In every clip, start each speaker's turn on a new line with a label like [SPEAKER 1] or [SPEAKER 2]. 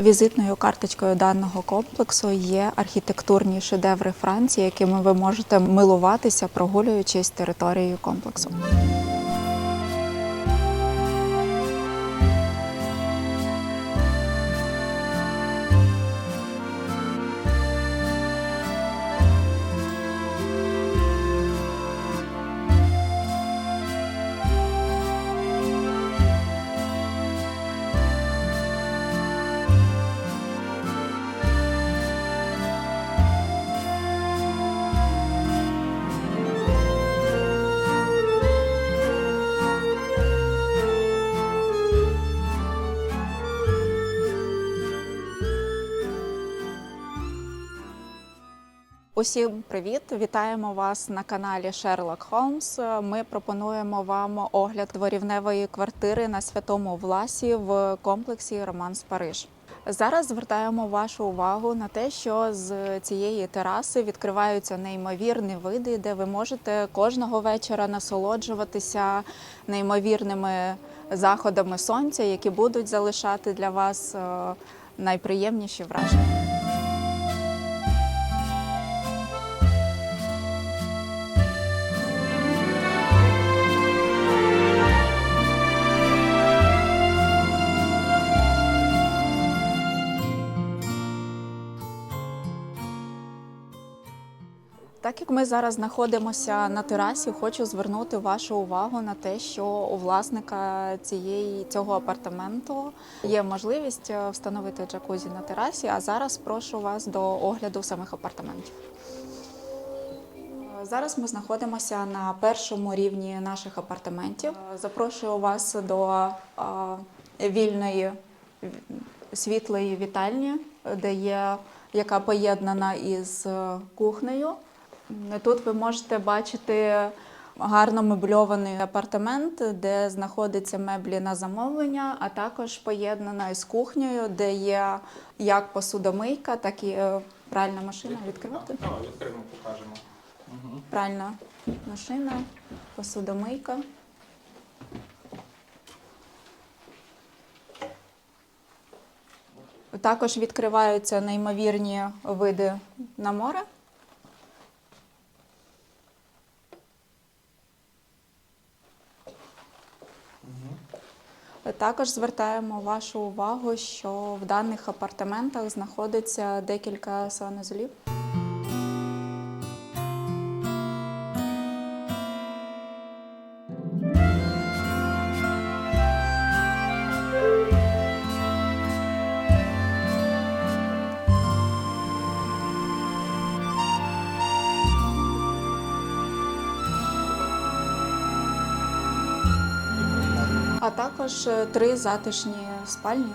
[SPEAKER 1] Візитною карточкою даного комплексу є архітектурні шедеври Франції, якими ви можете милуватися, прогулюючись територією комплексу. Усім привіт! Вітаємо вас на каналі Sherlock Holmes. Ми пропонуємо вам огляд дворівневої квартири на святому Власі в комплексі Романс Париж. Зараз звертаємо вашу увагу на те, що з цієї тераси відкриваються неймовірні види, де ви можете кожного вечора насолоджуватися неймовірними заходами сонця, які будуть залишати для вас е, найприємніші враження. Як ми зараз знаходимося на терасі, хочу звернути вашу увагу на те, що у власника цієї цього апартаменту є можливість е, встановити джакузі на терасі. А зараз прошу вас до огляду самих апартаментів. Е, Зараз ми знаходимося на першому рівні наших апартаментів. Е, Запрошую вас до вільної світлої вітальні, де є яка поєднана із кухнею. Тут ви можете бачити гарно мебльований апартамент, де знаходяться меблі на замовлення, а також поєднана із кухнею, де є як посудомийка, так і е, пральна машина. Відкривати?
[SPEAKER 2] Давай відкриємо, покажемо.
[SPEAKER 1] Пральна машина, посудомийка. Також відкриваються неймовірні види на море. Також звертаємо вашу увагу, що в даних апартаментах знаходиться декілька санузлів. А також е, три затишні спальні.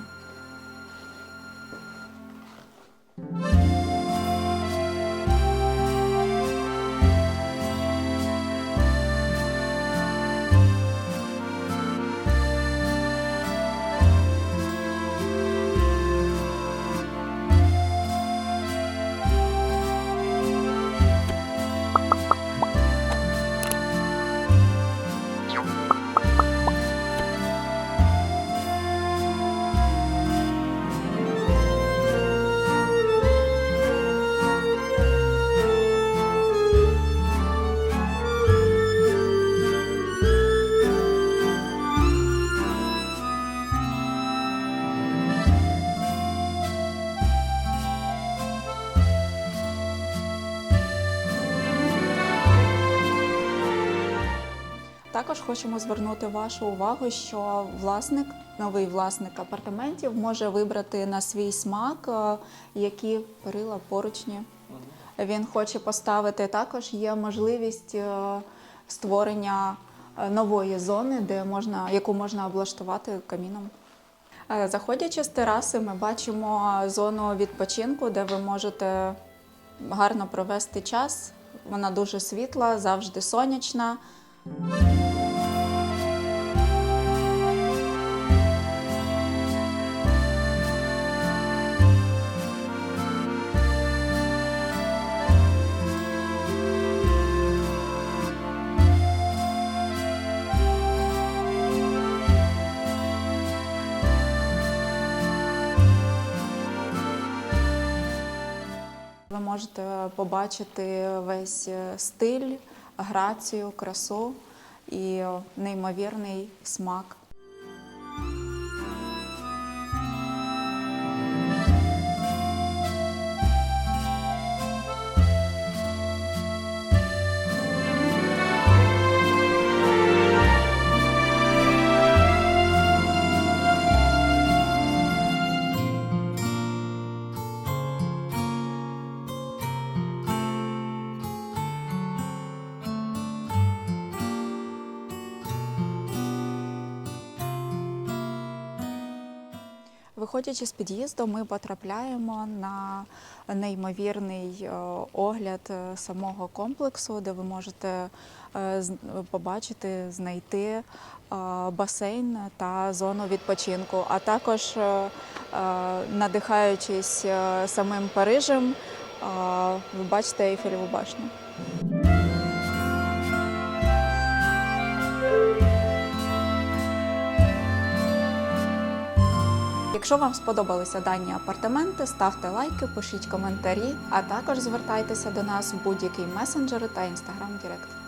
[SPEAKER 1] Також хочемо звернути вашу увагу, що власник, новий власник апартаментів може вибрати на свій смак, е, які перила поручні він хоче поставити. Також є можливість е, створення е, нової зони, де можна, яку можна облаштувати каміном. Заходячи з тераси, ми бачимо зону відпочинку, де ви можете гарно провести час. Вона дуже світла, завжди сонячна. Ви можете побачити весь е, стиль грацію, красу і неймовірний смак. Виходячи з під'їзду, ми потрапляємо на неймовірний е, огляд е, самого комплексу, де ви можете е, побачити, знайти басейн та зону відпочинку, а також, надихаючись самим Парижем, ви бачите Ейфелеву башню. Якщо вам сподобалися дані апартаменти, ставте лайки, пишіть коментарі, а також звертайтеся до нас в будь-який месенджер та інстаграм Директ.